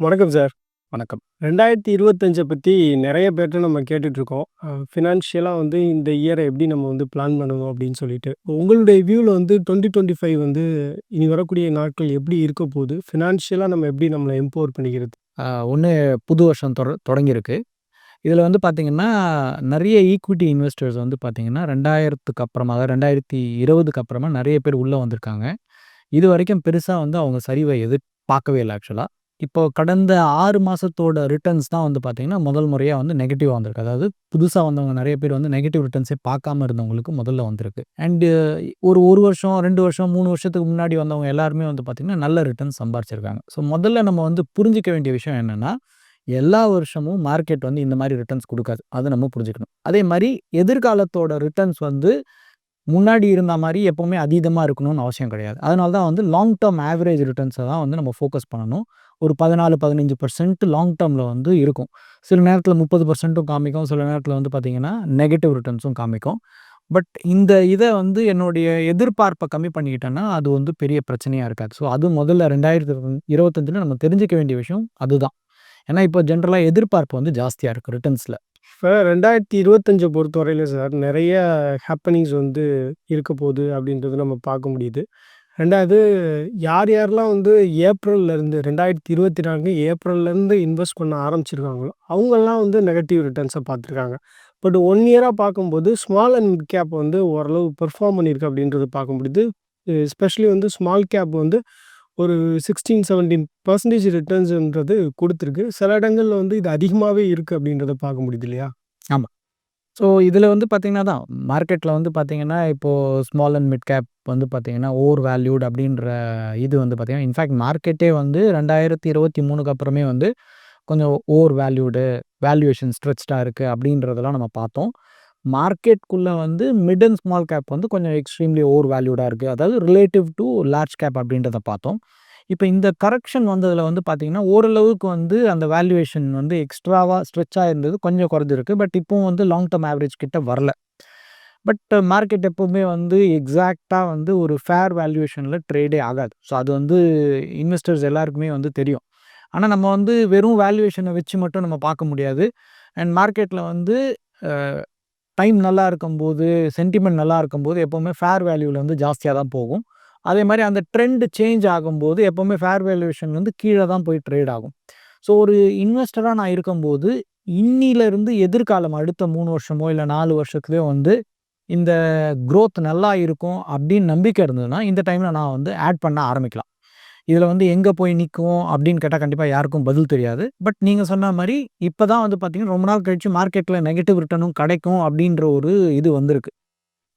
வணக்கம் சார். வணக்கம். 2025 பத்தி நெறைய பேர்ட்ட நம்ம கேட்டுட்ருக்கோம். அ ஃபினான்ஷியலா வந்து இந்த இயர எப்படி நம்ம வந்து பிளான் பண்ணணும் அப்படின்னு சொல்லிட்டு. உங்களுடைய வியூல வந்து 2025 வந்து இனி வரக்கூடிய நாட்கள் எப்படி இருக்க போது? ஃபினான்ஷியலா நம்ம எப்படி நம்மள எம்பவர் பண்ணிக்கிறது? ஒண்ணு புது வருஷம் தொட தொடங்கியிருக்கு. இதில வந்து பார்த்தீங்கன்னா, நெறைய ஈக்விட்டி இன்வெஸ்டர்ஸ் வந்து பார்த்தீங்கன்னா, 2000க்கு அப்புறமா அதாவது 2020க்கு அப்புறமா நெறைய பேர் உள்ள வந்திருக்காங்க. இதுவரைக்கும் பெருசா வந்து அவங்க சரிவ எதிர்பார்க்கவே இல்ல ஆக்சுவலா. இப்போ கடந்த ஆறு மாதத்தோட ரிட்டர்ன்ஸ் தான் வந்து பார்த்தீங்கன்னா, முதல் முறையாக வந்து நெகட்டிவாக வந்திருக்கு. அதாவது புதுசாக வந்தவங்க நிறைய பேர் வந்து நெகட்டிவ் ரிட்டர்ன்ஸே பார்க்காம இருந்தவங்களுக்கு முதல்ல வந்திருக்கு. அண்டு ஒரு ஒரு வருஷம், ரெண்டு வருஷம், மூணு வருஷத்துக்கு முன்னாடி வந்தவங்க எல்லாருமே வந்து பார்த்தீங்கன்னா, நல்ல ரிட்டர்ன்ஸ் சம்பாரிச்சிருக்காங்க. ஸோ முதல்ல நம்ம வந்து புரிஞ்சிக்க வேண்டிய விஷயம் என்னென்னா எல்லா வருஷமும் மார்க்கெட் வந்து இந்த மாதிரி ரிட்டர்ன்ஸ் கொடுக்காது அதை நம்ம புரிஞ்சுக்கணும். அதே மாதிரி எதிர்காலத்தோட ரிட்டர்ன்ஸ் வந்து முன்னாடி இருந்த மாதிரி எப்போவுமே அதீதமாக இருக்கணும்னு அவசியம் கிடையாது. அதனால தான் வந்து லாங் டேர்ம் ஆவரேஜ் ரிட்டர்ன்ஸை தான் வந்து நம்ம ஃபோக்கஸ் பண்ணணும். ஒரு 14, 15% லாங் டேர்மில் வந்து இருக்கும். சில நேரத்தில் முப்பது பர்சன்ட்டும் காமிக்கும். சில நேரத்தில் வந்து பார்த்தீங்கன்னா, நெகட்டிவ் ரிட்டர்ன்ஸும் காமிக்கும். பட் இந்த இதை வந்து என்னுடைய எதிர்பார்ப்பை கம்மி பண்ணிக்கிட்டேன்னா, அது வந்து பெரிய பிரச்சனையாக இருக்காது. ஸோ அது முதல்ல 2025ல நம்ம தெரிஞ்சுக்க வேண்டிய விஷயம் அதுதான். ஏன்னா, இப்போ ஜென்ரலாக எதிர்பார்ப்பு வந்து ஜாஸ்தியா இருக்கு ரிட்டர்ன்ஸ்ல. இப்ப 2025 பொறுத்தவரையில சார் நிறைய ஹேப்பனிங்ஸ் வந்து இருக்க போகுது அப்படின்றது நம்ம பார்க்க முடியுது. ரெண்டாவது யார் யாரெல்லாம் வந்து ஏப்ரல்லேருந்து ரெண்டாயிரத்தி இருபத்தி நான்கு ஏப்ரல்லேருந்து இன்வெஸ்ட் பண்ண ஆரம்பிச்சிருக்காங்களோ, அவங்கெல்லாம் வந்து நெகட்டிவ் ரிட்டர்ன்ஸை பார்த்துருக்காங்க. பட் ஒன் இயராக பார்க்கும்போது ஸ்மால் அண்ட் மிட் கேப் வந்து ஓரளவு பெர்ஃபார்ம் பண்ணியிருக்கு அப்படின்றத பார்க்க முடியுது. எஸ்பெஷலி வந்து ஸ்மால் கேப் வந்து ஒரு 16, 17% ரிட்டர்ன்ஸ்ன்றது கொடுத்துருக்கு சில இடங்களில் வந்து இது அதிகமாகவே இருக்குது அப்படின்றத பார்க்க முடியுது இல்லையா? ஆமாம் ஸோ இதில் வந்து பார்த்தீங்கன்னா தான், மார்க்கெட்ல வந்து பார்த்தீங்கன்னா, இப்போ ஸ்மால் அண்ட் மிட் கேப் வந்து பார்த்தீங்கன்னா, ஓவர் வேல்யூட் அப்படின்ற இது வந்து பார்த்தீங்கன்னா, இன்ஃபேக்ட் மார்க்கெட்டே வந்து 2023க்கு அப்புறமே வந்து கொஞ்சம் ஓவர் வேல்யூடு, வேல்யூவேஷன் ஸ்ட்ரெச்டா இருக்கு அப்படின்றதெல்லாம் நம்ம பார்த்தோம். மார்க்கெட்குள்ள வந்து மிட் அண்ட் ஸ்மால் கேப் வந்து கொஞ்சம் எக்ஸ்ட்ரீம்லி ஓவர் வேல்யூடா இருக்கு. அதாவது ரிலேட்டிவ் டூ லார்ஜ் கேப் அப்படின்றத பார்த்தோம். இப்போ இந்த கரெக்ஷன் வந்ததில் வந்து பார்த்தீங்கன்னா, ஓரளவுக்கு வந்து அந்த வேல்யூவேஷன் வந்து எக்ஸ்ட்ராவாக ஸ்ட்ரெச்சாக இருந்தது. கொஞ்சம் குறைஞ்சிருக்கு. பட் இப்போவும் வந்து லாங் டேர்ம் ஆவரேஜ் கிட்ட வரல. பட் மார்க்கெட் எப்போவுமே வந்து எக்ஸாக்டாக வந்து ஒரு ஃபேர் வேல்யூவேஷனில் ட்ரேடே ஆகாது. ஸோ அது வந்து இன்வெஸ்டர்ஸ் எல்லாருக்குமே வந்து தெரியும். ஆனால் நம்ம வந்து வெறும் வேல்யூவேஷனை வச்சு மட்டும் நம்ம பார்க்க முடியாது. அண்ட் மார்க்கெட்டில் வந்து டைம் நல்லா இருக்கும்போது, சென்டிமெண்ட் நல்லா இருக்கும்போது எப்போவுமே ஃபேர் வேல்யூவில் வந்து ஜாஸ்தியாக தான் போகும். அதே மாதிரி அந்த ட்ரெண்ட் சேஞ்ச் ஆகும்போது எப்போவுமே ஃபேர் வேல்யூவேஷன் வந்து கீழே தான் போய் ட்ரேட் ஆகும். ஸோ ஒரு இன்வெஸ்டராக நான் இருக்கும்போது, இன்னிலிருந்து எதிர்காலம் அடுத்த மூணு வருஷமோ, இல்லை நாலு வருஷத்துலேயோ வந்து இந்த க்ரோத் நல்லா இருக்கும் அப்படின்னு நம்பிக்கை இருந்ததுன்னா, இந்த டைமில் நான் வந்து ஆட் பண்ண ஆரம்பிக்கலாம். இதில் வந்து எங்கே போய் நிற்கும் அப்படின்னு கேட்டால் கண்டிப்பாக யாருக்கும் பதில் தெரியாது. பட் நீங்கள் சொன்ன மாதிரி இப்போ தான் வந்து பார்த்தீங்கன்னா, ரொம்ப நாள் கழிச்சு மார்க்கெட்டில் நெகட்டிவ் ரிட்டர்னும் கிடைக்கும் அப்படின்ற ஒரு இது வந்திருக்கு.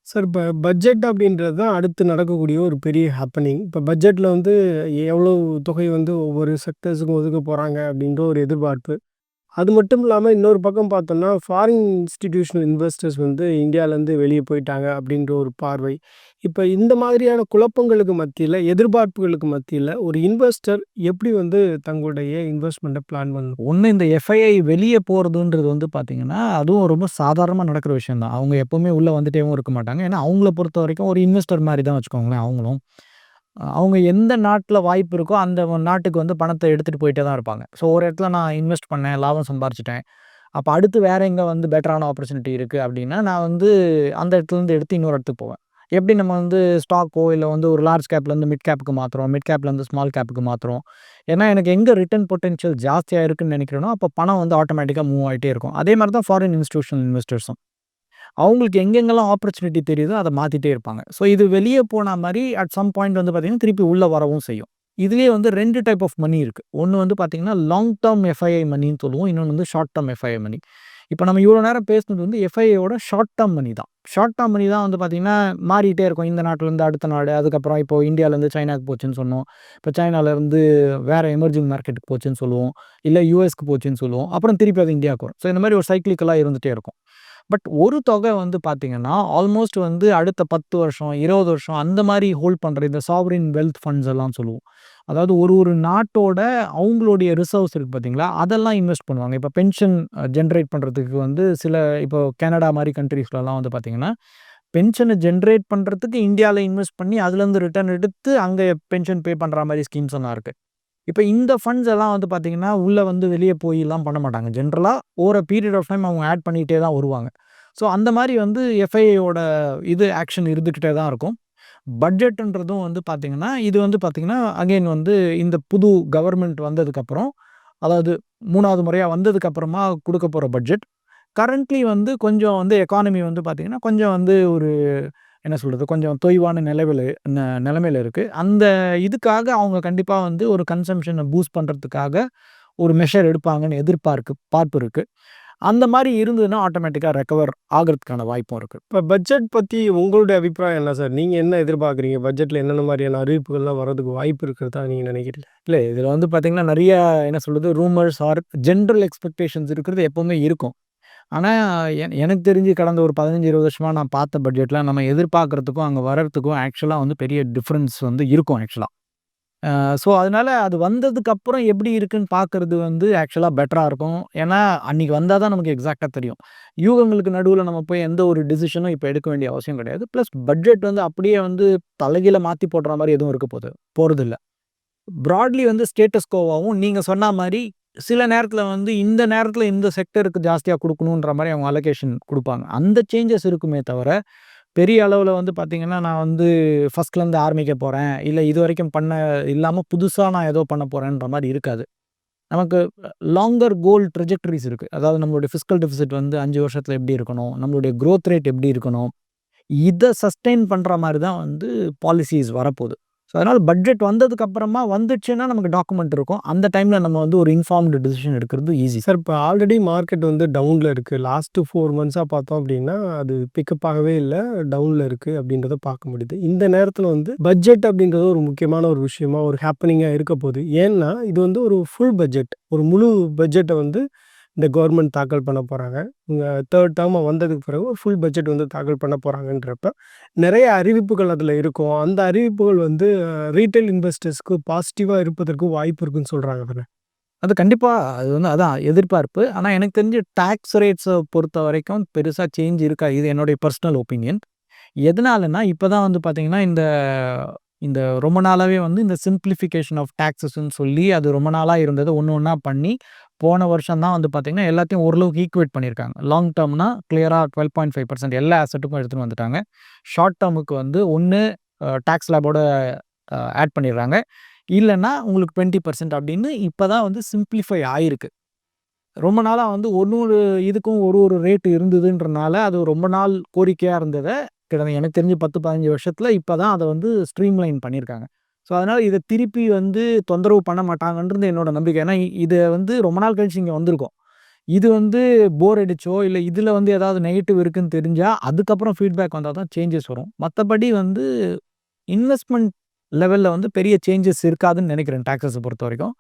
சார் இப்போ பட்ஜெட் அப்படின்றது தான் அடுத்து நடக்கக்கூடிய ஒரு பெரிய ஹேப்பனிங். இப்போ பட்ஜெட்டில் வந்து எவ்வளோ தொகை வந்து ஒவ்வொரு செக்டர்ஸுக்கும் ஒதுக்க போகிறாங்க அப்படின்ற ஒரு எதிர்பார்ப்பு. அது மட்டும் இல்லாமல் இன்னொரு பக்கம் பார்த்தோம்னா, ஃபாரின் இன்ஸ்டிடியூஷனல் இன்வெஸ்டர்ஸ் வந்து இந்தியாவிலேருந்து வெளியே போயிட்டாங்க அப்படின்ற ஒரு பார்வை. இப்போ இந்த மாதிரியான குழப்பங்களுக்கு மத்தியில் எதிர்பார்ப்புகளுக்கு மத்தியில் ஒரு இன்வெஸ்டர் எப்படி வந்து தங்களுடைய இன்வெஸ்ட்மெண்ட்டை பிளான் பண்ணணும்? ஒன்று இந்த எஃப்ஐஐ வெளியே போகிறதுன்றது வந்து பார்த்திங்கன்னா அதுவும் ரொம்ப சாதாரணமாக நடக்கிற விஷயம் தான். அவங்க எப்போவுமே உள்ளே வந்துட்டேவும் இருக்க மாட்டாங்க. ஏன்னா அவங்கள பொறுத்த வரைக்கும் ஒரு இன்வெஸ்டர் மாதிரி தான் வச்சுக்கோங்களேன் அவங்களும். அவங்க எந்த நாட்டில் வாய்ப்பு இருக்கோ, அந்த நாட்டுக்கு வந்து பணத்தை எடுத்துகிட்டு போயிட்டே தான் இருப்பாங்க. ஸோ ஒரு இடத்துல நான் இன்வெஸ்ட் பண்ணேன், லாபம் சம்பாரிச்சிட்டேன் அப்போ அடுத்து வேற எங்கே வந்து பெட்டரான ஆப்பர்ச்சுனிட்டி இருக்குது அப்படின்னா, நான் வந்து அந்த இடத்துலேருந்து எடுத்து இன்னொரு இடத்துக்கு போவேன். எப்படி நம்ம வந்து ஸ்டாக்கோ, இல்லை வந்து ஒரு லார்ஜ் கேப்லேருந்து மிட் கேப்புக்கு மாற்றுறோம் மிட் கேப்லேருந்து ஸ்மால் கேப்புக்கு மாற்றுறோம் ஏன்னா எனக்கு எங்கே ரிட்டர்ன் பொட்டன்ஷியல் ஜாஸ்தியாக இருக்குன்னு நினைக்கிறேனோ, அப்போ பணம் வந்து ஆட்டோமேட்டிக்காக மூவ் ஆகிட்டே இருக்கும். அதே மாதிரி தான் ஃபாரின் இன்ஸ்டியூஷனல் இன்வெஸ்டர்ஸும். அவங்களுக்கு எங்கெங்கெல்லாம் ஆப்பர்ச்சுனிட்டி தெரியுதோ அதை மாற்றிட்டே இருப்பாங்க. ஸோ இது வெளியே போன மாதிரி அட் சம் பாயிண்ட் வந்து பார்த்தீங்கன்னா, திருப்பி உள்ளே வரவும் செய்யும். இதுலேயே வந்து ரெண்டு டைப் ஆஃப் மணி இருக்குது ஒன்று வந்து பார்த்தீங்கன்னா, லாங் டேர்ம் எஃப்ஐஐ மணின்னு சொல்லுவோம். இன்னொன்று வந்து ஷார்ட் டேர்ம் எஃப்ஐஐ மனி. இப்போ நம்ம இவ்வளோ நேரம் பேசுனது வந்து எஃப்ஐஐயோட ஷார்ட் டேர்ம் மணி தான். ஷார்ட் டேர்ம் மணி தான் வந்து பார்த்திங்கன்னா மாறிட்டே இருக்கும். இந்த நாட்டிலேருந்து அடுத்த நாடு, அதுக்கப்புறம் இப்போ இந்தியாவிலேருந்து சைனாக்கு போச்சுன்னு சொன்னோம். இப்போ சைனாலருந்து வேறு எமர்ஜிங் மார்க்கெட்டுக்கு போச்சுன்னு சொல்லுவோம். இல்லை யூஎஸ்க்கு போச்சுன்னு சொல்லுவோம். அப்புறம் திருப்பி அது இந்தியாவுக்கு வரும். ஸோ இந்த மாதிரி ஒரு சைக்கிளிக்கலாக இருந்துகிட்டே இருக்கும். பட் ஒரு தொகை வந்து பார்த்தீங்கன்னா, ஆல்மோஸ்ட் வந்து அடுத்த 10 வருஷம், 20 வருஷம் அந்த மாதிரி ஹோல்ட் பண்ணுற இந்த சாவரின் வெல்த் ஃபண்ட்ஸ் எல்லாம் சொல்லுவோம். அதாவது ஒரு ஒரு நாட்டோட அவங்களுடைய ரிசர்வ்ஸ் இருக்குது பார்த்தீங்களா, அதெல்லாம் இன்வெஸ்ட் பண்ணுவாங்க. இப்போ பென்ஷன் ஜென்ரேட் பண்ணுறதுக்கு வந்து சில இப்போ கனடா மாதிரி கண்ட்ரீஸ்லலாம் வந்து பார்த்தீங்கன்னா, பென்ஷனை ஜென்ரேட் பண்ணுறதுக்கு இந்தியாவில் இன்வெஸ்ட் பண்ணி அதுலேருந்து ரிட்டர்ன் எடுத்து அங்கே பென்ஷன் பே பண்ணுற மாதிரி ஸ்கீம்ஸ் எல்லாம் இருக்குது இப்போ இந்த ஃபண்ட்ஸ் எல்லாம் வந்து பார்த்தீங்கன்னா, உள்ளே வந்து வெளியே போயெல்லாம் பண்ண மாட்டாங்க. ஜென்ரலாக ஓர பீரியட் ஆஃப் டைம் அவங்க ஆட் பண்ணிகிட்டே தான் வருவாங்க. ஸோ அந்த மாதிரி வந்து எஃப்ஐஏயோட இது ஆக்ஷன் இருந்துக்கிட்டே தான் இருக்கும். பட்ஜெட்டுன்றதும் வந்து பார்த்திங்கன்னா இது வந்து பார்த்திங்கன்னா அகெயின் வந்து இந்த புது கவர்மெண்ட் வந்ததுக்கப்புறம், அதாவது மூணாவது முறையாக வந்ததுக்கப்புறமா கொடுக்க போகிற பட்ஜெட். கரண்ட்லி வந்து கொஞ்சம் வந்து எக்கானமி வந்து பார்த்திங்கன்னா கொஞ்சம் வந்து ஒரு என்ன சொல்றது? கொஞ்சம் தொய்வான நிலவில நிலைமையில இருக்கு. அந்த இதுக்காக அவங்க கண்டிப்பா வந்து ஒரு கன்சம்ப்ஷன பூஸ்ட் பண்றதுக்காக ஒரு மெஷர் எடுப்பாங்கன்னு எதிர்பார்க்கு பார்ப்பு இருக்கு. அந்த மாரி இருந்ததுன்னா ஆட்டோமேட்டிக்கா ரெக்கவர் ஆகுறதுக்கான வாய்ப்பும் இருக்கு. இப்ப பட்ஜெட் பத்தி உங்களுடைய அபிப்பிராயம் என்ன சார்? நீங்க என்ன எதிர்பார்க்குறீங்க? பட்ஜெட்ல என்னென்ன மாரியான அறிவிப்புகள்லாம் வர்றதுக்கு வாய்ப்பு இருக்கிறதா நீங்க நினைக்கிறீங்க? இல்ல இதுல வந்து பார்த்தீங்கன்னா, நெறைய என்ன சொல்றது? ரூமர்ஸ் ஆர் ஜெனரல் எக்ஸ்பெக்டேஷன்ஸ் இருக்கிறது எப்பவுமே இருக்கும். ஆனால் என் எனக்கு தெரிஞ்சு கடந்த ஒரு பதினஞ்சு இருபது வருஷமாக நான் பார்த்த பட்ஜெட்டில் நம்ம எதிர்பார்க்குறதுக்கும் அங்கே வர்றதுக்கும் ஆக்சுவலாக வந்து பெரிய டிஃப்ரென்ஸ் வந்து இருக்கும் ஆக்சுவலாக ஸோ அதனால அது வந்ததுக்கப்புறம் எப்படி இருக்குன்னு பார்க்கறது வந்து ஆக்சுவலாக பெட்டராக இருக்கும். ஏன்னா, அன்றைக்கி வந்தால் தான் நமக்கு எக்ஸாக்டாக தெரியும். யூகங்களுக்கு நடுவில் நம்ம போய் எந்த ஒரு டிசிஷனும் இப்போ எடுக்க வேண்டிய அவசியம் கிடையாது. ப்ளஸ் பட்ஜெட் வந்து அப்படியே வந்து தலைகீழ மாற்றி போடுற மாதிரி எதுவும் இருக்க போகுது போகிறதில்ல ப்ராட்லி வந்து ஸ்டேட்டஸ் நீங்கள் சொன்ன மாதிரி சில நேரத்தில் வந்து இந்த நேரத்தில் இந்த செக்டருக்கு ஜாஸ்தியாக கொடுக்கணுன்ற மாதிரி அவங்க அலோகேஷன் கொடுப்பாங்க அந்த சேஞ்சஸ் இருக்குமே தவிர, பெரிய அளவில் வந்து பார்த்தீங்கன்னா, நான் வந்து ஃபர்ஸ்ட்லேருந்து ஆரம்பிக்க இல்லை இது வரைக்கும் பண்ண இல்லாமல் புதுசாக நான் ஏதோ பண்ண போகிறேன்ற மாதிரி இருக்காது. நமக்கு லாங்கர் கோல் ட்ரெஜெக்டரிஸ் இருக்குது அதாவது நம்மளுடைய ஃபிஸ்கல் டெபிசிட் வந்து அஞ்சு வருஷத்தில் எப்படி இருக்கணும்? நம்மளுடைய க்ரோத் ரேட் எப்படி இருக்கணும்? இதை சஸ்டெயின் பண்ணுற மாதிரி தான் வந்து பாலிசிஸ் வரப்போகுது ஸோ அதனால் பட்ஜெட் வந்ததுக்கு அப்புறமா வந்துச்சுன்னா நமக்கு டாக்குமெண்ட் இருக்கும். அந்த டைமில் நம்ம வந்து ஒரு இன்ஃபார்ம்டு டிசிஷன் எடுக்கிறது ஈஸி. சார் இப்போ ஆல்ரெடி மார்க்கெட் வந்து டவுனில் இருக்குது லாஸ்ட் ஃபோர் மந்த்ஸாக பார்த்தோம் அப்படின்னா, அது பிக்கப் ஆகவே இல்லை டவுனில் இருக்குது அப்படின்றத பார்க்க முடியுது. இந்த நேரத்தில் வந்து பட்ஜெட் அப்படின்றது ஒரு முக்கியமான ஒரு விஷயமா, ஒரு ஹாப்பனிங்காக இருக்க போகுது ஏன்னா, இது வந்து ஒரு ஃபுல் பட்ஜெட். ஒரு முழு பட்ஜெட்டை வந்து இந்த கவர்மெண்ட் தாக்கல் பண்ண போறாங்க. இங்க 3 டெர்ம் வந்ததுக்கு பிறகு ஃபுல் பட்ஜெட் வந்து தாக்கல் பண்ண போகிறாங்கன்றப்ப நிறைய அறிவிப்புகள் அதில் இருக்கும். அந்த அறிவிப்புகள் வந்து ரீட்டைல் இன்வெஸ்டர்ஸ்க்கு பாசிட்டிவாக இருப்பதற்கு வாய்ப்பு இருக்குன்னு சொல்கிறாங்க அதில் அது கண்டிப்பாக அது வந்து அதான் எதிர்பார்ப்பு. ஆனால் எனக்கு தெரிஞ்சு ரேட்ஸை பொறுத்த வரைக்கும் பெருசாக சேஞ்ச் இருக்காது. இது என்னுடைய பர்சனல் ஒப்பீனியன். எதனாலன்னா, இப்போ தான் வந்து பார்த்திங்கன்னா இந்த இந்த ரொம்ப நாளாகவே வந்து இந்த சிம்ப்ளிஃபிகேஷன் ஆஃப் டேக்ஸஸ்ன்னு சொல்லி அது ரொம்ப நாளாக இருந்தது ஒன்று ஒன்றா பண்ணி, போன வருஷம் தான் வந்து பார்த்தீங்கன்னா, எல்லாத்தையும் ஓரளவுக்கு ஈக்குவேட் பண்ணியிருக்காங்க. லாங் டெம்னால் க்ளியராக டுவெல் பாயிண்ட் ஃபைவ் பர்சன்ட் எல்லா அசெட்டுக்கும் எடுத்துகிட்டு வந்துட்டாங்க. ஷார்ட் டேர்முக்கு வந்து ஒன்று டேக்ஸ் லேபோட ஆட் பண்ணிடுறாங்க. இல்லைன்னா உங்களுக்கு 20% அப்படின்னு இப்போ தான் வந்து சிம்ப்ளிஃபை ஆயிருக்கு. ரொம்ப நாளாக வந்து ஒரு ஒரு இதுக்கும் ஒரு ஒரு ரேட்டு இருந்ததுன்றனால, அது ரொம்ப நாள் கோரிக்கையாக இருந்ததை கிட்டத்தட்ட எனக்கு தெரிஞ்சு பத்து பதினஞ்சு வருஷத்தில் இப்போ தான் அதை வந்து ஸ்ட்ரீம்லைன் பண்ணியிருக்காங்க. ஸோ அதனால் இதை திருப்பி வந்து தொந்தரவு பண்ண மாட்டாங்கன்றது என்னோட நம்பிக்கை. ஏன்னா, இதை வந்து ரொம்ப நாள் கழிச்சு இங்கே வந்திருக்கோம். இது வந்து போர் அடிச்சோ, இல்லை இதில் வந்து ஏதாவது நெகட்டிவ் இருக்குன்னு தெரிஞ்சால் அதுக்கப்புறம் ஃபீட்பேக் வந்தால் தான் சேஞ்சஸ் வரும். மற்றபடி வந்து இன்வெஸ்ட்மெண்ட் லெவலில் வந்து பெரிய சேஞ்சஸ் இருக்காதுன்னு நினைக்கிறேன் நெனைக்கிறேன் பொறுத்த வரைக்கும்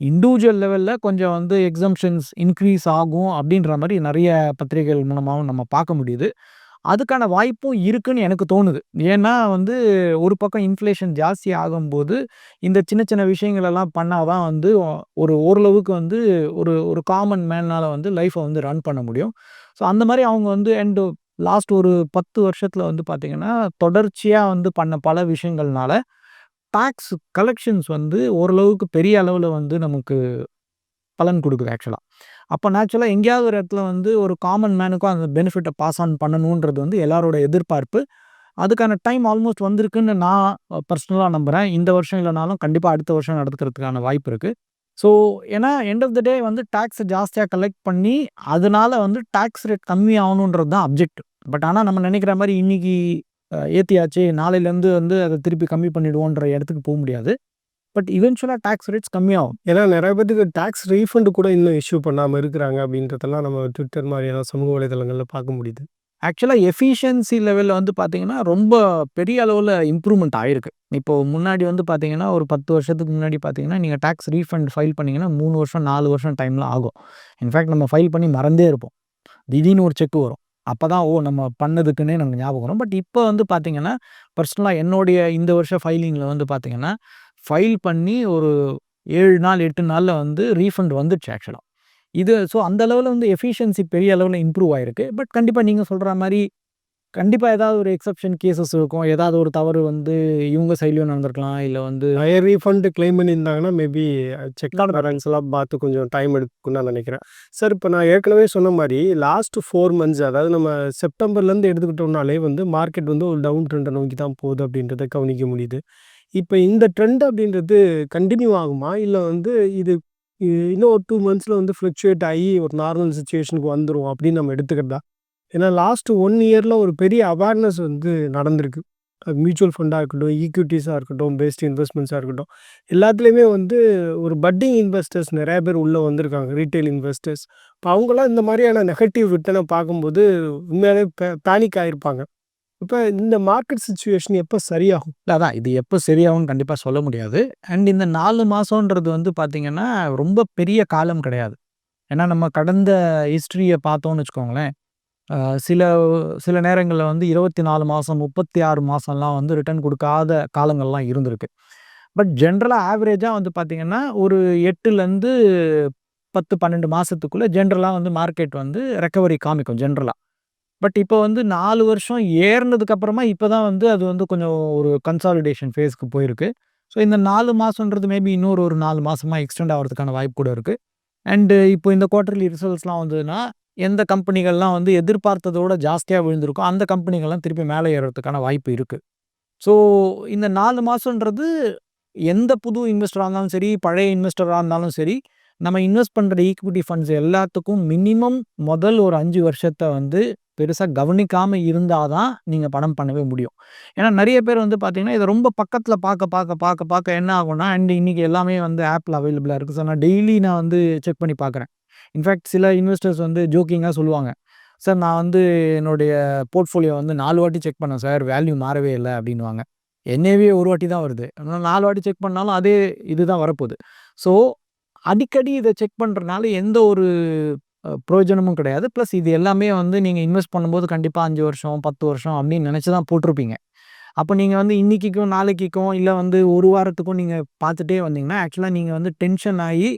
இண்டிவிஜுவல் லெவலில் கொஞ்சம் வந்து எக்ஸம்ஷன்ஸ் இன்க்ரீஸ் ஆகும் அப்படின்ற மாதிரி நிறைய பத்திரிகைகள் மூலமாகவும் நம்ம பார்க்க முடியுது. அதுக்கான வாய்ப்பும் இருக்குன்னு எனக்கு தோணுது. ஏன்னா வந்து ஒரு பக்கம் இன்ஃப்ளேஷன் ஜாஸ்தி ஆகும்போது, இந்த சின்ன சின்ன விஷயங்களெல்லாம் பண்ணால் தான் வந்து ஒரு ஓரளவுக்கு வந்து ஒரு ஒரு காமன் மேனால் வந்து லைஃப்பை வந்து ரன் பண்ண முடியும். ஸோ அந்த மாதிரி அவங்க வந்து அண்டு லாஸ்ட் ஒரு பத்து வருஷத்தில் வந்து பார்த்தீங்கன்னா, தொடர்ச்சியாக வந்து பண்ண பல விஷயங்கள்னால, டேக்ஸ் கலெக்ஷன்ஸ் வந்து ஓரளவுக்கு பெரிய அளவில் வந்து நமக்கு பலன் கொடுக்குது ஆக்சுவலாக அப்போ நேச்சுரலாக எங்கேயாவது ஒரு இடத்துல வந்து ஒரு காமன் மேனுக்கும் அந்த பெனிஃபிட்டை பாஸ் ஆன் பண்ணணுன்றது வந்து எல்லாரோட எதிர்பார்ப்பு. அதுக்கான டைம் ஆல்மோஸ்ட் வந்திருக்குன்னு நான் பர்சனலாக நம்புறேன். இந்த வருஷம் இல்லைனாலும் கண்டிப்பாக அடுத்த வருஷம் நடத்துக்கிறதுக்கான வாய்ப்பு இருக்குது ஸோ ஏன்னா எண்ட் ஆஃப் த டே வந்து டேக்ஸை ஜாஸ்தியாக கலெக்ட் பண்ணி, அதனால வந்து டேக்ஸ் ரேட் கம்மி ஆகணுன்றது தான் அப்ஜெக்ட் பட் ஆனால் நம்ம நினைக்கிற மாதிரி இன்னைக்கு ஏற்றியாச்சு நாளையிலேருந்து வந்து அதை திருப்பி கம்மி பண்ணிடுவோன்ற இடத்துக்கு போக முடியாது. பட் இவென்ச்சுவலாக டேக்ஸ் ரேட்ஸ் கம்மியாகும். ஏன்னா நிறைய பேருக்கு டேக்ஸ் ரீஃபண்ட் கூட இன்னும் இஷ்யூ பண்ணாமல் இருக்கிறாங்க அப்படின்றதெல்லாம் நம்ம ட்விட்டர் மாதிரியான சமூக வலைதளங்களில் பார்க்க முடியுது. ஆக்சுவலாக எஃபிஷியன்சி லெவலில் வந்து பார்த்தீங்கன்னா, ரொம்ப பெரிய அளவில் இம்ப்ரூவ்மெண்ட் ஆயிருக்கு. இப்போ முன்னாடி வந்து பார்த்தீங்கன்னா, ஒரு 10 வருஷத்துக்கு முன்னாடி பார்த்தீங்கன்னா, நீங்கள் டேக்ஸ் ரீஃபண்ட் ஃபைல் பண்ணிங்கன்னா மூணு வருஷம், நாலு வருஷம் டைம்லாம் ஆகும். இன்ஃபேக்ட் நம்ம ஃபைல் பண்ணி மறந்தே இருப்போம். திடீர்னு ஒரு செக் வரும். அப்போ தான் ஓ! நம்ம பண்ணதுக்குன்னே நமக்கு ஞாபகம் வரும். பட் இப்போ வந்து பார்த்தீங்கன்னா, பர்சனலாக என்னுடைய இந்த வருஷம் ஃபைலிங்கில் வந்து பார்த்தீங்கன்னா, ஃபைல் பண்ணி ஒரு 7 நாள், 8 நாள்ல வந்து ரீஃபண்ட் வந்துடுச்சு ஆக்சுவலா. இது ஸோ அந்த அளவுல வந்து எஃபிஷியன்சி பெரிய அளவுல இம்ப்ரூவ் ஆயிருக்கு. பட் கண்டிப்பா நீங்க சொல்ற மாரி கண்டிப்பா ஏதாவது ஒரு எக்செப்ஷன் கேஸஸ் இருக்கும். ஏதாவது ஒரு தவறு வந்து இவங்க சைட்லயும் நடந்திருக்கலாம். இல்ல வந்து ஹையர் ரீஃபண்ட் கிளைம் பண்ணியிருந்தாங்கன்னா, மேபி செக் பேலன்ஸ் எல்லாம் பார்த்து கொஞ்சம் டைம் எடுக்கும்னு நான் நினைக்கிறேன். சார் இப்ப நான் ஏற்கனவே சொன்ன மாரி லாஸ்ட் 4 மந்த்ஸ் அதாவது நம்ம செப்டம்பர்லேருந்து எடுத்துக்கிட்டோம்னாலே வந்து மார்க்கெட் வந்து ஒரு டவுன் ட்ரெண்ட நோக்கி தான் போகுது அப்படின்றத கவனிக்க முடியுது. இப்போ இந்த ட்ரெண்ட் அப்படின்றது கண்டினியூ ஆகுமா? இல்லை வந்து இது இன்னும் ஒரு டூ மந்த்ஸில் வந்து ஃப்ளக்சுவேட் ஆகி ஒரு நார்மல் சுச்சுவேஷனுக்கு வந்துரும் அப்படின்னு நம்ம எடுத்துக்கிறதா? ஏன்னா லாஸ்ட் ஒன் இயரில் ஒரு பெரிய அவேர்னஸ் வந்து நடந்திருக்கு. அது மியூச்சுவல் ஃபண்டாக இருக்கட்டும், ஈக்விட்டிஸாக இருக்கட்டும், பெஸ்ட் இன்வெஸ்ட்மெண்ட்ஸாக இருக்கட்டும். எல்லாத்துலேயுமே வந்து ஒரு பட்டிங் இன்வெஸ்டர்ஸ் நிறையா பேர் உள்ளே வந்திருக்காங்க. Retail investors. இப்போ அவங்களாம் இந்த மாதிரியான நெகட்டிவ் ரிட்டனை பார்க்கும்போது உண்மையாகவே பே பேனிக் ஆகிருப்பாங்க இப்போ இந்த மார்க்கெட் சுச்சுவேஷன் எப்போ சரியாகும்? அதான் இது எப்போ சரியாகும்னு கண்டிப்பாக சொல்ல முடியாது. அண்ட் இந்த நாலு மாதம்ன்றது வந்து பார்த்திங்கன்னா ரொம்ப பெரிய காலம் கிடையாது. ஏன்னா நம்ம கடந்த ஹிஸ்ட்ரியை பார்த்தோம்னு வச்சுக்கோங்களேன். சில சில நேரங்களில் வந்து இருபத்தி நாலு மாதம் முப்பத்தி ஆறு மாதம்லாம் வந்து ரிட்டர்ன் கொடுக்காத காலங்கள்லாம் இருந்திருக்கு. பட் ஜென்ரலாக ஆவரேஜாக வந்து பார்த்திங்கன்னா ஒரு எட்டுலேருந்து பத்து பன்னெண்டு மாதத்துக்குள்ளே ஜென்ரலாக வந்து மார்க்கெட் வந்து ரெக்கவரி காமிக்கும் ஜென்ரலாக பட் இப்போ வந்து நாலு வருஷம் ஏறினதுக்கு அப்புறமா இப்போ தான் வந்து அது வந்து கொஞ்சம் ஒரு கன்சாலிடேஷன் ஃபேஸ்க்கு போயிருக்கு. ஸோ இந்த 4 மாசம்ன்றது மேபி இன்னொரு ஒரு நாலு மாதமாக எக்ஸ்டெண்ட் ஆகிறதுக்கான வாய்ப்பு கூட இருக்குது அண்டு இப்போ இந்த குவார்டர்லி ரிசல்ட்ஸ்லாம் வந்ததுன்னா, எந்த கம்பெனிகள்லாம் வந்து எதிர்பார்த்ததோட ஜாஸ்தியாக விழுந்திருக்கோ, அந்த கம்பெனிகள்லாம் திருப்பி மேலே ஏறுறதுக்கான வாய்ப்பு இருக்குது ஸோ இந்த நாலு மாதன்றது எந்த புது இன்வெஸ்டராக இருந்தாலும் சரி, பழைய இன்வெஸ்டராக இருந்தாலும் சரி, நம்ம இன்வெஸ்ட் பண்ணுற ஈக்விட்டி ஃபண்ட்ஸ் எல்லாத்துக்கும் மினிமம் முதல் ஒரு அஞ்சு வருஷத்தை வந்து பெருசாக கவனிக்காமல் இருந்தால் தான் நீங்கள் படம் பண்ணவே முடியும். ஏன்னா நிறைய பேர் வந்து பார்த்தீங்கன்னா, இதை ரொம்ப பக்கத்தில் பார்க்க பார்க்க பார்க்க பார்க்க என்ன ஆகும்னா, அண்ட் இன்றைக்கி எல்லாமே வந்து ஆப்பில் அவைலபிளாக இருக்குது ஸோ நான் டெய்லி நான் வந்து செக் பண்ணி பார்க்குறேன். இன்ஃபேக்ட் சில இன்வெஸ்டர்ஸ் வந்து ஜோக்கிங்காக சொல்லுவாங்க. சார் நான் வந்து என்னுடைய போர்ட்ஃபோலியோ வந்து நாலு வாட்டி செக் பண்ணேன் சார். வேல்யூ மாறவே இல்லை அப்படின்னுவாங்க. என்னவே ஒரு வாட்டி தான் வருது. நாலு வாட்டி செக் பண்ணாலும் அதே இதுதான் வரப்போகுது ஸோ அடிக்கடி இதை செக் பண்ணுறதுனால எந்த ஒரு பிரயோஜனமும் கிடையாது. ப்ளஸ் இது எல்லாமே வந்து நீங்கள் இன்வெஸ்ட் பண்ணும்போது கண்டிப்பாக அஞ்சு வருஷம், 10 வருஷம் அப்படின்னு நினச்சி தான் போட்டிருப்பீங்க. அப்போ நீங்கள் வந்து இன்னைக்கிக்கும், நாளைக்கிக்கும் இல்லை வந்து ஒரு வாரத்துக்கும் நீங்கள் பார்த்துட்டே வந்தீங்கன்னா, ஆக்சுவலாக நீங்கள் வந்து டென்ஷன் ஆகி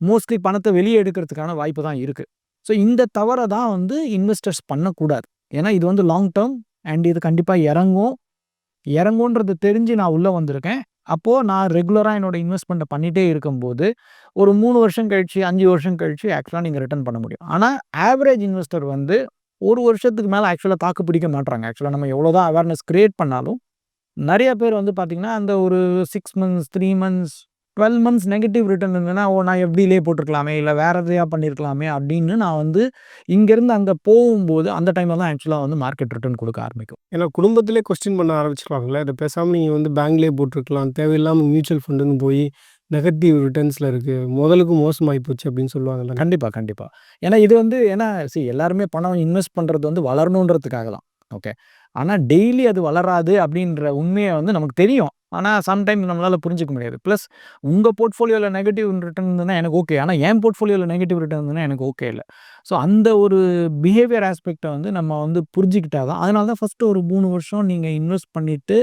மோஸ்ட்லி பணத்தை வெளியே எடுக்கிறதுக்கான வாய்ப்பு தான் இருக்குது ஸோ இந்த தவறை தான் வந்து இன்வெஸ்டர்ஸ் பண்ணக்கூடாது. ஏன்னா இது வந்து லாங் டேர்ம் அண்ட் இது கண்டிப்பாக இறங்கும். இறங்குன்றது தெரிஞ்சு நான் உள்ளே வந்திருக்கேன். அப்போது நான் ரெகுலராக என்னோட இன்வெஸ்ட்மெண்ட்டை பண்ணிகிட்டே இருக்கும்போது, ஒரு மூணு வருஷம் கழிச்சு, அஞ்சு வருஷம் கழிச்சு ஆக்சுவலாக நீங்கள் ரிட்டர்ன் பண்ண முடியும். ஆனால் ஆவரேஜ் இன்வெஸ்டர் வந்து ஒரு வருஷத்துக்கு மேலே ஆக்சுவலாக தாக்கு பிடிக்க மாட்டாங்க ஆக்சுவலாக நம்ம எவ்வளோ தான் அவேர்னஸ் க்ரியேட் பண்ணாலும், நிறைய பேர் வந்து பார்த்தீங்கன்னா, அந்த ஒரு six months, three months, 12 months negative return இருந்ததுன்னா, ஓ நான் எஃப்டிலயே போட்டிருக்கலாமே இல்லை வேறு எதையா பண்ணியிருக்கலாமே அப்படின்னு நான் வந்து இங்கேருந்து அங்கே போகும்போது, அந்த டைமில் தான் ஆக்சுவலாக வந்து மார்க்கெட் ரிட்டர்ன் கொடுக்க ஆரம்பிக்கும். ஏன்னா குடும்பத்திலே கொஸ்டின் பண்ண ஆரம்பிச்சிருவாங்களே இதை பேசாமல் நீங்கள் வந்து பேங்க்லேயே போட்டுருக்கலாம். தேவையில்லாமல் மியூச்சுவல் ஃபண்டுன்னு போய் நெகட்டிவ் ரிட்டர்ன்ஸில் இருக்குது முதலுக்கு மோசமாகி போச்சு அப்படின்னு சொல்லுவாங்கல்ல. கண்டிப்பாக கண்டிப்பாக ஏன்னா இது வந்து ஏன்னா சரி எல்லாருமே பணம் இன்வெஸ்ட் பண்ணுறது வந்து வளரணுன்றதுக்காக தான். ஓகே. ஆனால் டெய்லி அது வளராது அப்படின்ற உண்மையை வந்து நமக்கு தெரியும். ஆனால் சம்டைம்ஸ் நம்மளால் புரிஞ்சுக்க முடியாது. ப்ளஸ் உங்கள் போர்ட்ஃபோலியோவில் நெகட்டிவ் ரிட்டர்ன் இருந்ததுன்னா எனக்கு ஓகே. ஆனால் என் போர்ட்ஃபோலியோவில் நெகட்டிவ் ரிட்டர்ன் இருந்ததுன்னா எனக்கு ஓகே இல்லை ஸோ அந்த ஒரு பிஹேவியர் ஆஸ்பெக்டை வந்து நம்ம வந்து புரிஞ்சுக்கிட்டா தான் அதனால தான் ஃபஸ்ட்டு ஒரு மூணு வருஷம் நீங்கள் இன்வெஸ்ட் பண்ணிவிட்டு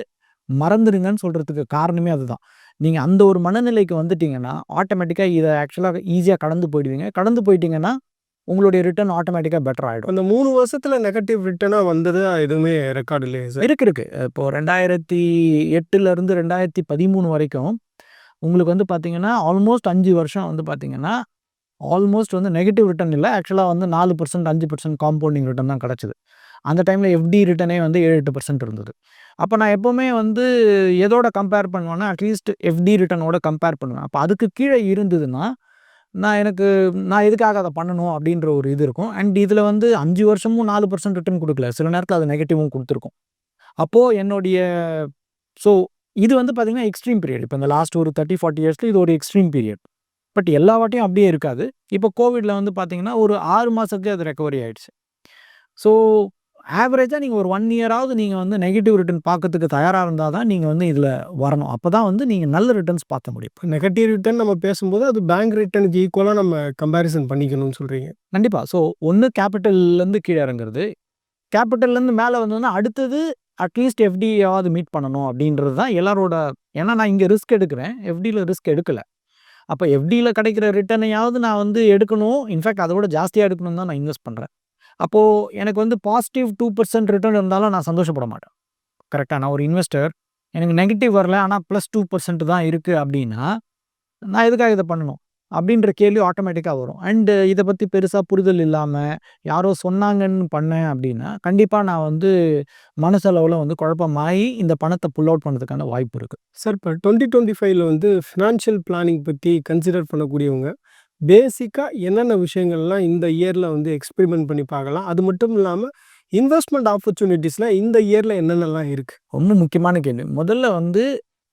மறந்துடுங்கன்னு சொல்கிறதுக்கு காரணமே அதுதான். நீங்க அந்த ஒரு மனநிலைக்கு வந்துட்டீங்கன்னா, ஆட்டோமேட்டிக்கா இத ஆக்சுவலா ஈஸியா கடந்து போயிடுவீங்க. கடந்து போயிட்டீங்கன்னா, உங்களுடைய ரிட்டர்ன் ஆட்டோமேட்டிக்கா பெட்டர் ஆயிடும். அந்த 3 வருஷத்துல நெகட்டிவ் ரிட்டர்னா வந்தது எதுவுமே ரெக்கார்ட் இல்லையா சார்? இருக்கு, இருக்கு. இப்போ 2008லருந்து 2013 வரைக்கும் உங்களுக்கு வந்து பார்த்தீங்கன்னா, ஆல்மோஸ்ட் 5 வருஷம் வந்து பார்த்தீங்கன்னா, ஆல்மோஸ்ட் வந்து நெகட்டிவ் ரிட்டர்ன் இல்ல. ஆக்சுவலா வந்து 4%, 5% காம்பவுண்டிங் ரிட்டர்ன் தான் கிடைச்சது. அந்த டைம்ல எஃப்டி ரிட்டர்னே வந்து 7, 8% இருந்தது. அப்போ நான் எப்போவுமே வந்து எதோட கம்பேர் பண்ணுவேன்னா, அட்லீஸ்ட் எஃப்டி ரிட்டர்னோட கம்பேர் பண்ணுவேன். அப்போ அதுக்கு கீழே இருந்ததுன்னா, நான் எனக்கு நான் எதுக்காக அதை பண்ணணும் அப்படின்ற ஒரு இது இருக்கும். அண்ட் இதில் வந்து அஞ்சு வருஷமும் நாலு பர்சன்ட் ரிட்டர்ன் கொடுக்கல சில நேரத்தில் அது நெகட்டிவும் கொடுத்துருக்கும் அப்போது என்னுடைய ஸோ இது வந்து பார்த்தீங்கன்னா, எக்ஸ்ட்ரீம் பீரியட். இப்போ இந்த லாஸ்ட் ஒரு தேர்ட்டி ஃபார்ட்டி இயர்ஸில் இது ஒரு எக்ஸ்ட்ரீம் பீரியட். பட் எல்லா வாட்டியும் அப்படியே இருக்காது. இப்போ கோவிடில் வந்து பார்த்திங்கன்னா ஒரு ஆறு மாதத்துக்கு அது ரெக்கவரி ஆகிடுச்சு ஸோ ஆவரேஜா நீங்க ஒரு 1 இயராவது நீங்க வந்து நெகட்டிவ் ரிட்டர்ன் பார்க்கறதுக்கு தயாரா இருந்தா தான் நீங்க வந்து இதுல வரணும். அப்பதான் வந்து நீங்க நல்ல ரிட்டர்ன்ஸ் பார்க்க முடியும். இப்ப நெகட்டிவ் ரிட்டர்ன் நம்ம பேசும்போது அது பேங்க் ரிட்டர்னுக்கு ஈக்குவலா நம்ம கம்பேரிசன் பண்ணிக்கணும்னு சொல்றீங்க. கண்டிப்பா. ஸோ ஒண்ணு கேப்பிட்டல்லேருந்து கீழ இறங்குறது. கேப்பிட்டல்லேருந்து மேல வந்ததுன்னா, அடுத்தது அட்லீஸ்ட் எஃப்டியாவது மீட் பண்ணணும் அப்படின்றது தான் எல்லாரோட ஏன்னா நான் இங்க ரிஸ்க் எடுக்கிறேன். எஃப்டில ரிஸ்க் எடுக்கல. அப்ப எஃப்டில கிடைக்கிற ரிட்டர்னையாவது நான் வந்து எடுக்கணும். இன்ஃபாக்ட் அத விட ஜாஸ்தியா எடுக்கணும்னு தான் நான் இன்வெஸ்ட் பண்றேன். அப்போது எனக்கு வந்து பாசிட்டிவ் டூ பர்சன்ட் ரிட்டர்ன் இருந்தாலும் நான் சந்தோஷப்பட மாட்டேன். கரெக்டாக நான் ஒரு இன்வெஸ்டர் எனக்கு நெகட்டிவ் வரல ஆனால் ப்ளஸ் டூ பர்சன்ட் தான் இருக்குது அப்படின்னா நான் எதுக்காக இதை பண்ணணும்? அப்படின்ற கேள்வி ஆட்டோமேட்டிக்காக வரும். அண்டு இதை பற்றி பெருசாக புரிதல் இல்லாமல் யாரோ சொன்னாங்கன்னு பண்ணேன் அப்படின்னா கண்டிப்பாக நான் வந்து மனசளவில் வந்து குழப்பமாகி இந்த பணத்தை புல் அவுட் பண்ணுறதுக்கான வாய்ப்பு இருக்குது சார் இப்போ டுவெண்ட்டி டுவெண்ட்டி ஃபைவ்ல வந்து ஃபினான்ஷியல் பிளானிங் பற்றி கன்சிடர் பண்ணக்கூடியவங்க பேசிக்காக என்னென்ன விஷயங்கள்லாம் இந்த இயரில் வந்து எக்ஸ்பெரிமெண்ட் பண்ணி பார்க்கலாம். அது மட்டும் இல்லாமல் இன்வெஸ்ட்மெண்ட் ஆப்பர்ச்சுனிட்டிஸில் இந்த இயரில் என்னென்னலாம் இருக்குது ரொம்ப முக்கியமான கேள்வி. முதல்ல வந்து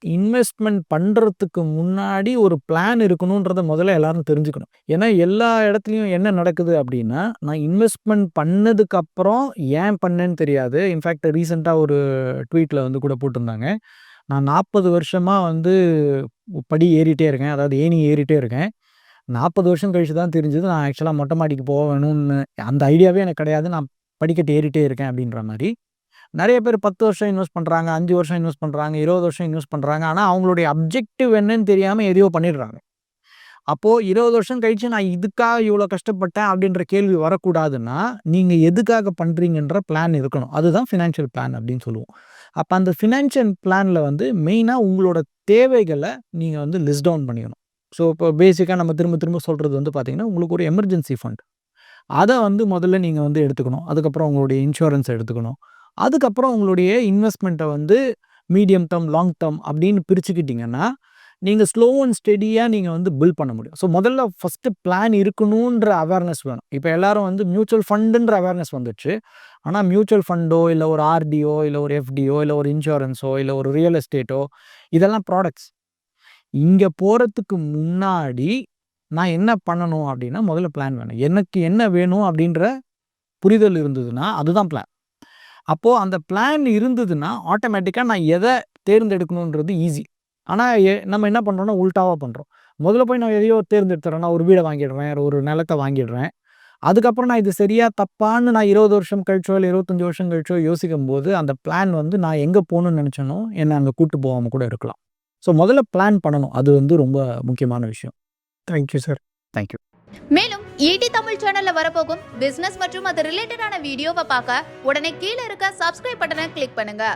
இன்வெஸ்ட்மெண்ட் பண்ணுறதுக்கு முன்னாடி ஒரு பிளான் இருக்கணுன்றத முதல்ல எல்லாரும் தெரிஞ்சுக்கணும். ஏன்னா எல்லா இடத்துலையும் என்ன நடக்குது அப்படின்னா நான் இன்வெஸ்ட்மெண்ட் பண்ணதுக்கப்புறம் ஏன் பண்ணேன்னு தெரியாது. இன்ஃபேக்ட் ரீசெண்டாக ஒரு ட்வீட்டில் வந்து கூட போட்டிருந்தாங்க. நான் நாற்பது வருஷமாக வந்து படி ஏறிட்டே இருக்கேன். அதாவது ஏணி ஏறிட்டே இருக்கேன். நாற்பது வருஷம் கழிச்சு தான் தெரிஞ்சது. நான் ஆக்சுவலாக மொட்டை மாடிக்கு போகணும்னு அந்த ஐடியாவே எனக்கு கிடையாது. நான் படிக்கட்டு ஏறிட்டே இருக்கேன் அப்படின்ற மாதிரி. நிறைய பேர் பத்து வருஷம் இன்வெஸ்ட் பண்ணுறாங்க அஞ்சு வருஷம் இன்வெஸ்ட் பண்ணுறாங்க இருபது வருஷம் இன்வெஸ்ட் பண்ணுறாங்க ஆனால் அவங்களுடைய அப்ஜெக்டிவ் என்னன்னு தெரியாமல் எதையோ பண்ணிடுறாங்க. அப்போது இருபது வருஷம் கழிச்சு நான் இதுக்காக இவ்வளோ கஷ்டப்பட்டேன் அப்படின்ற கேள்வி வரக்கூடாதுன்னா நீங்கள் எதுக்காக பண்ணுறீங்கன்ற பிளான் இருக்கணும். அதுதான் ஃபினான்ஷியல் பிளான் அப்படின்னு சொல்லுவோம். அப்போ அந்த ஃபினான்ஷியல் பிளானில் வந்து மெயினாக உங்களோட தேவைகளை நீங்கள் வந்து லிஸ்ட் டவுன் பண்ணிக்கணும். ஸோ இப்போ பேசிக்காக நம்ம திரும்ப திரும்ப சொல்கிறது வந்து பார்த்திங்கன்னா உங்களுக்கு ஒரு எமர்ஜென்சி ஃபண்ட் அதை வந்து முதல்ல நீங்கள் வந்து எடுத்துக்கணும். அதுக்கப்புறம் உங்களுடைய இன்சூரன்ஸ் எடுத்துக்கணும். அதுக்கப்புறம் உங்களுடைய இன்வெஸ்ட்மெண்ட்டை வந்து மீடியம் டேர்ம் லாங் டேர்ம் அப்படின்னு பிரிச்சுக்கிட்டிங்கன்னா நீங்கள் ஸ்லோ அண்ட் ஸ்டெடியாக நீங்கள் வந்து பில் பண்ண முடியும். ஸோ முதல்ல ஃபஸ்ட்டு பிளான் இருக்கணுன்ற அவேர்னஸ் வேணும். இப்போ எல்லாரும் வந்து மியூச்சுவல் ஃபண்டுன்ற அவேர்னஸ் வந்துச்சு. ஆனால் மியூச்சுவல் ஃபண்டோ இல்லை ஒரு ஆர்டிஓ இல்லை ஒரு எஃப்டிஓ இல்லை ஒரு இன்சூரன்ஸோ இல்லை ஒரு ரியல் எஸ்டேட்டோ இதெல்லாம் ப்ராடக்ட்ஸ் இங்கே போகிறதுக்கு முன்னாடி நான் என்ன பண்ணணும் அப்படின்னா முதல்ல பிளான் வேணும். எனக்கு என்ன வேணும் அப்படின்ற புரிதல் இருந்ததுன்னா அதுதான் பிளான் அப்போது அந்த பிளான் இருந்ததுன்னா ஆட்டோமேட்டிக்காக நான் எதை தேர்ந்தெடுக்கணுன்றது ஈஸி ஆனால் நம்ம என்ன பண்ணுறோம்னா உல்ட்டாவாக பண்ணுறோம் முதல்ல போய் நான் எதையோ தேர்ந்தெடுத்துறேன்னா ஒரு வீடை வாங்கிடுறேன் ஒரு நிலத்தை வாங்கிடுறேன். அதுக்கப்புறம் நான் இது சரியாக தப்பான்னு நான் இருபது வருஷம் கழிச்சோ இல்லை இருபத்தஞ்சி வருஷம் கழிச்சோ யோசிக்கும் போது அந்த பிளான் வந்து நான் எங்கே போகணும்னு நினச்சேனோ என்னை அங்கே கூப்பிட்டு போகாமல் கூட இருக்கலாம். ஸோ முதல்ல பிளான் பண்ணணும். அது வந்து ரொம்ப முக்கியமான விஷயம். Thank you sir thank you மேலும் ஈடி தமிழ் சேனல்ல வரப்போகும் பிசினஸ் மற்றும் அது ரிலேட்டடான வீடியோவை பார்க்க உடனே கீழே இருக்க சப்ஸ்கிரைப் பட்டனை கிளிக் பண்ணுங்க.